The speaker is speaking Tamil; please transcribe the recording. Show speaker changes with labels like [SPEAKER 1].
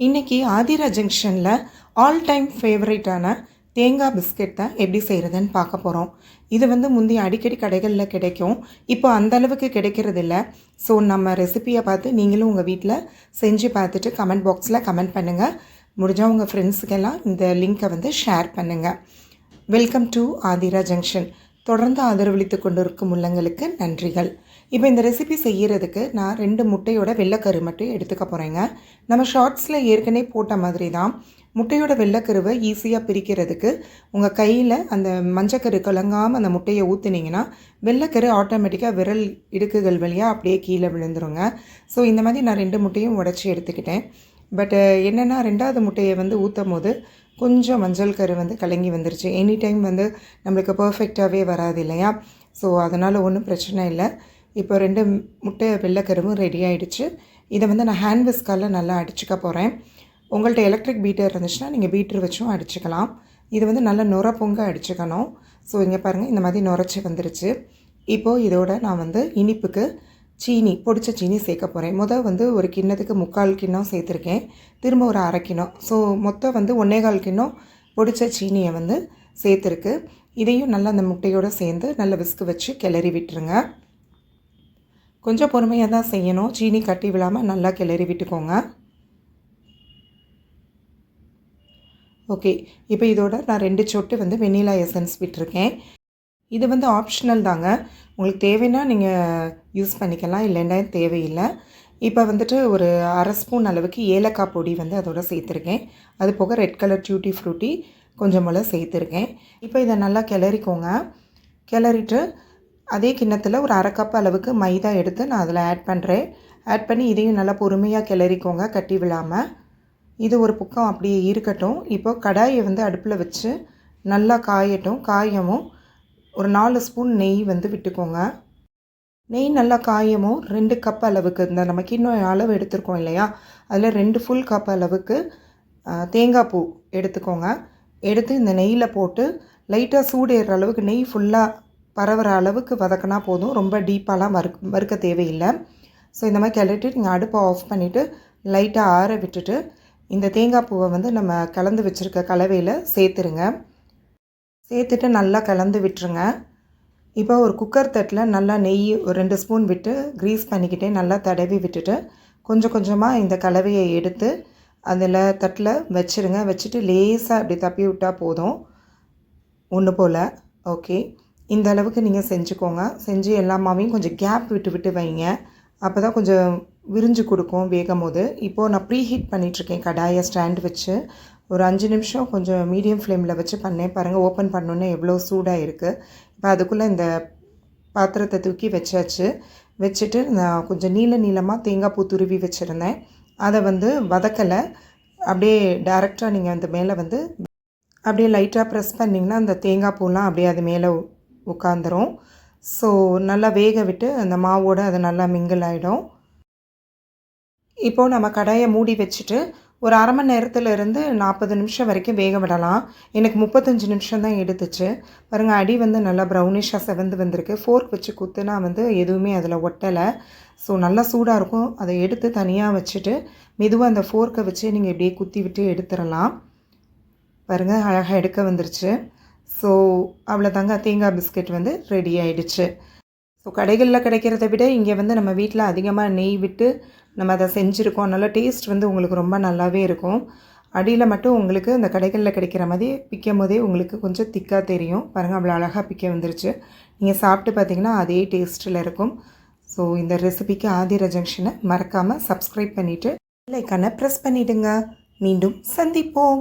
[SPEAKER 1] இன்றைக்கி ஆதிரா ஜங்ஷனில் ஆல் டைம் ஃபேவரேட்டான தேங்காய் பிஸ்கெட் தான் எப்படி செய்கிறதுன்னு பார்க்க போகிறோம் இது வந்து முந்தைய அடிக்கடி கடைகளில் கிடைக்கும். இப்போ அந்தளவுக்கு கிடைக்கிறதில்ல. ஸோ நம்ம ரெசிபியை பார்த்து நீங்களும் உங்கள் வீட்டில் செஞ்சு பார்த்துட்டு கமெண்ட் பாக்ஸில் கமெண்ட் பண்ணுங்கள் முடிஞ்சால் உங்கள் ஃப்ரெண்ட்ஸுக்கெல்லாம் இந்த லிங்க்கை வந்து ஷேர் பண்ணுங்கள் வெல்கம் டு ஆதிரா ஜங்ஷன். தொடர்ந்து ஆதரவளித்து கொண்டிருக்கும் உள்ளங்களுக்கு நன்றிகள். இப்போ இந்த ரெசிபி செய்கிறதுக்கு நான் ரெண்டு முட்டையோட வெள்ளைக்கரு மட்டும் எடுத்துக்க போகிறேங்க நம்ம ஷார்ட்ஸில் ஏற்கனவே போட்ட மாதிரி தான் முட்டையோட வெள்ளைக்கருவை ஈஸியாக பிரிக்கிறதுக்கு உங்கள் கையில் அந்த மஞ்சக்கரு கலங்காமல் அந்த முட்டையை ஊற்றுனீங்கன்னா வெள்ளைக்கரு ஆட்டோமேட்டிக்காக விரல் இடுக்குகள் வழியாக அப்படியே கீழே விழுந்துருங்க. ஸோ இந்த மாதிரி நான் ரெண்டு முட்டையும் உடச்சி எடுத்துக்கிட்டேன். பட் என்னென்னா ரெண்டாவது முட்டையை வந்து ஊற்றும் போது கொஞ்சம் மஞ்சள் கரு வந்து கலங்கி வந்துருச்சு. எனி டைம் வந்து நம்மளுக்கு பர்ஃபெக்டாகவே வராது இல்லையா? ஸோ அதனால் ஒன்றும் பிரச்சனை இல்லை. இப்போ ரெண்டு முட்டை வெள்ளைக்கருவும் ரெடி ஆகிடுச்சு இதை வந்து நான் ஹேண்ட் விஸ்கால் நல்லா அடிச்சுக்க போகிறேன் உங்கள்கிட்ட எலக்ட்ரிக் பீட்டர் இருந்துச்சுன்னா நீங்கள் பீட்டர் வச்சும் அடிச்சுக்கலாம். இது வந்து நல்லா நுர பொங்க அடிச்சுக்கணும். ஸோ இங்கே பாருங்கள் இந்த மாதிரி நுரைச்சி வந்துருச்சு. இப்போது இதோட நான் வந்து இனிப்புக்கு சீனி பொடிச்ச சீனி சேர்க்க போகிறேன் முதல் வந்து ஒரு கிண்ணத்துக்கு முக்கால் கிண்ணம் சேர்த்துருக்கேன். திரும்ப ஒரு அரை கிண்ணம். ஸோ மொத்தம் வந்து ஒன்றே கால் கிண்ணம் பொடிச்ச சீனியை வந்து சேர்த்துருக்கு. இதையும் நல்லா அந்த முட்டையோடு சேர்ந்து நல்லா விஸ்கு வச்சு கிளறி விட்டுருங்க. கொஞ்சம் பொறுமையாக தான் செய்யணும். சீனி கட்டி விழாமல் நல்லா கிளறி விட்டுக்கோங்க. ஓகே இப்போ இதோட நான் ரெண்டு சொட்டு வந்து வெண்ணிலா எசன்ஸ் விட்டுருக்கேன். இது வந்து ஆப்ஷனல் தாங்க. உங்களுக்கு தேவைன்னா நீங்கள் யூஸ் பண்ணிக்கலாம். இல்லைன்னா தேவையில்லை. இப்போ வந்துட்டு ஒரு அரை ஸ்பூன் அளவுக்கு ஏலக்காய் பொடி வந்து அதோட சேர்த்துருக்கேன். அது போக ரெட் கலர் டியூட்டி ஃப்ரூட்டி கொஞ்சம் போல் சேர்த்துருக்கேன். இப்போ இதை நல்லா கிளறிக்கோங்க. கிளறிட்டு அதே கிண்ணத்தில் ஒரு அரை கப் அளவுக்கு மைதா எடுத்து நான் அதில் ஆட் பண்ணுறேன் ஆட் பண்ணி இதையும் நல்லா பொறுமையாக கிளறிக்கோங்க கட்டி விழாமல் இது ஒரு பக்கம் அப்படியே இருக்கட்டும். இப்போ கடாயை வந்து அடுப்பில் வச்சு நல்லா காயட்டும். காயவும் ஒரு நாலு ஸ்பூன் நெய் வந்து விட்டுக்கோங்க. நெய் நல்லா காயமும் ரெண்டு கப் அளவுக்கு இந்த நமக்கு இன்னும் அளவு எடுத்துருக்கோம் இல்லையா? அதில் ரெண்டு ஃபுல் கப் அளவுக்கு தேங்காய் பூ எடுத்துக்கோங்க. எடுத்து இந்த நெய்யில் போட்டு லைட்டாக சூடு அளவுக்கு நெய் ஃபுல்லாக பரவுற அளவுக்கு வதக்கினா போதும். ரொம்ப டீப்பாலாம் வறு வறுக்க தேவையில்லை. ஸோ இந்த மாதிரி கிளறிட்டு நீங்கள் அடுப்பை ஆஃப் பண்ணிவிட்டு லைட்டாக ஆற விட்டுட்டு இந்த தேங்காய் பூவை வந்து நம்ம கலந்து வச்சுருக்க கலவையில் சேர்த்துருங்க. சேர்த்துட்டு நல்லா கலந்து விட்டுருங்க. இப்போ ஒரு குக்கர் தட்டில் நல்லா நெய் ஒரு ரெண்டு ஸ்பூன் விட்டு க்ரீஸ் பண்ணிக்கிட்டே நல்லா தடவி விட்டுட்டு கொஞ்சம் கொஞ்சமாக இந்த கலவையை எடுத்து அதில் தட்டில் வச்சுருங்க. வச்சுட்டு லேசாக அப்படி தப்பி விட்டால் போதும். ஒன்று போல். ஓகே. இந்த அளவுக்கு நீங்கள் செஞ்சுக்கோங்க. செஞ்சு எல்லா மாவையும் கொஞ்சம் கேப் விட்டு விட்டு வைங்க. அப்போ தான் கொஞ்சம் விரிஞ்சு கொடுக்கும் வேகும் போது. இப்போது நான் ப்ரீ ஹீட் பண்ணிகிட்ருக்கேன் கடாயை ஸ்டாண்ட் வச்சு. ஒரு அஞ்சு நிமிஷம் கொஞ்சம் மீடியம் ஃப்ளேமில் வச்சு பண்ணேன். பாருங்கள் ஓப்பன் பண்ணோன்னே எவ்வளோ சூடாக இருக்குது இப்போ அதுக்குள்ளே இந்த பாத்திரத்தை தூக்கி வச்சாச்சு. வச்சுட்டு நான் கொஞ்சம் நீள நீளமாக தேங்காய் பூ துருவி வச்சுருந்தேன். அதை வந்து வதக்கலை. அப்படியே டேரெக்டாக நீங்கள் அந்த மேலே வந்து அப்படியே லைட்டாக ப்ரெஸ் பண்ணிங்கன்னா அந்த தேங்காய் பூலாம் அப்படியே அது மேலே உட்காந்துரும் ஸோ நல்லா வேக விட்டு அந்த மாவோடு அது நல்லா மிங்கிள் ஆகிடும் இப்போது நம்ம கடாயை மூடி வச்சுட்டு ஒரு அரை மணி நேரத்தில் இருந்து நாற்பது நிமிஷம் வரைக்கும் வேக விடலாம். எனக்கு முப்பத்தஞ்சு நிமிஷம் தான் எடுத்துச்சு. பாருங்கள் அடி வந்து நல்லா ப்ரௌனிஷாக செவந்து வந்திருக்கு. ஃபோர்க் வச்சு குத்துனா வந்து எதுவுமே அதில் ஒட்டலை. ஸோ நல்லா சூடாக இருக்கும். அதை எடுத்து தனியாக வச்சுட்டு மெதுவாக அந்த ஃபோர்க்கை வச்சு நீங்கள் இப்படியே குத்தி விட்டு எடுத்துடலாம். பாருங்கள் அழகாக எடுக்க வந்துருச்சு. ஸோ அவ்வளோதாங்க தேங்காய் பிஸ்கெட் வந்து ரெடி ஆகிடுச்சு ஸோ கடைகளில் கிடைக்கிறத விட இங்கே வந்து நம்ம வீட்டில் அதிகமாக நெய் விட்டு நம்ம அதை செஞ்சுருக்கோம். அதனால் டேஸ்ட் வந்து உங்களுக்கு ரொம்ப நல்லாவே இருக்கும். அடியில் மட்டும் உங்களுக்கு அந்த கடைகளில் கிடைக்கிற மாதிரி பிக்கும் போதே உங்களுக்கு கொஞ்சம் திக்காக தெரியும். பாருங்கள் அவ்வளோ அழகாக பிக்க வந்துருச்சு. நீங்கள் சாப்பிட்டு பார்த்தீங்கன்னா அதே டேஸ்ட்டில் இருக்கும். ஸோ இந்த ரெசிபிக்கு ஆதிர ஜங்ஷனை மறக்காமல் சப்ஸ்கிரைப் பண்ணிவிட்டு லைக்கான ப்ரெஸ் பண்ணிவிடுங்க மீண்டும் சந்திப்போம்.